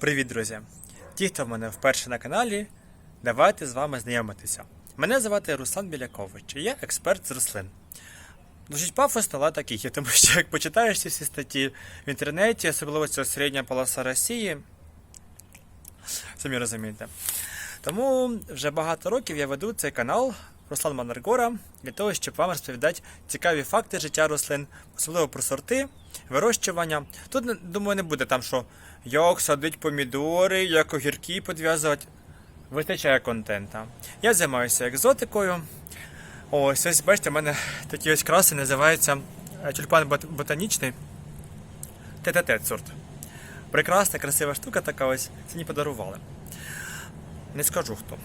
Привіт, друзі! Ті, хто в мене вперше на каналі, давайте з вами знайомитися. Мене звати Руслан Білякович, і я експерт з рослин. Звучить пафосно, але так і є, тому що як почитаєш ці всі статті в інтернеті, особливо ця середня полоса Росії, самі розумієте. Тому вже багато років я веду цей канал Руслан Манаргора для того, щоб вам розповідати цікаві факти життя рослин, особливо про сорти, вирощування. Тут, думаю, не буде там, що як садити помідори, як огірки підв'язувати. Вистачає контента. Я займаюся екзотикою. Ось, ось бачите, у мене такі ось краси називаються е, тюльпан ботанічний. ТТТ сорт. Прекрасна, красива штука така ось. Це мені подарували. Не скажу хто.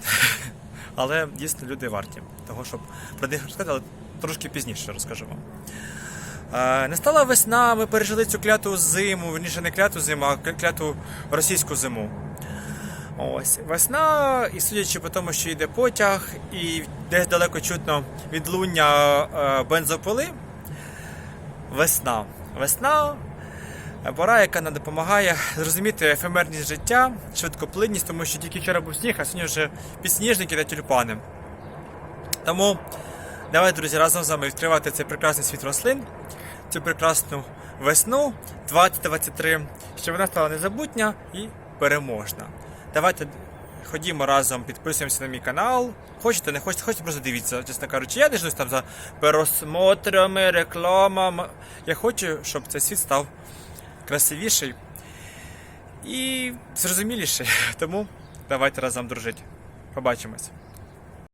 Але дійсно люди варті того, щоб про них розказати, але трошки пізніше розкажу вам. Е, Настала весна, ми пережили цю кляту зиму, верніше не кляту зиму, а кляту російську зиму. Ось весна, і судячи по тому, що йде потяг, і десь далеко чутно відлуння е, бензопили. Весна. Весна пора, яка нам допомагає зрозуміти ефемерність життя, швидкоплинність, тому що тільки вчора був сніг, а сьогодні вже підсніжники та тюльпани. Тому давайте, друзі, разом з вами відкривати цей прекрасний світ рослин, цю прекрасну весну 2023, щоб вона стала незабутня і переможна. Давайте ходімо разом, підписуємося на мій канал. Хочете, не хочете, хочете, просто дивіться. Чесно кажучи, я не ждусь там за пересмотрами, рекламами. Я хочу, щоб цей світ став красивіший і зрозуміліший. Тому давайте разом дружити. Побачимось.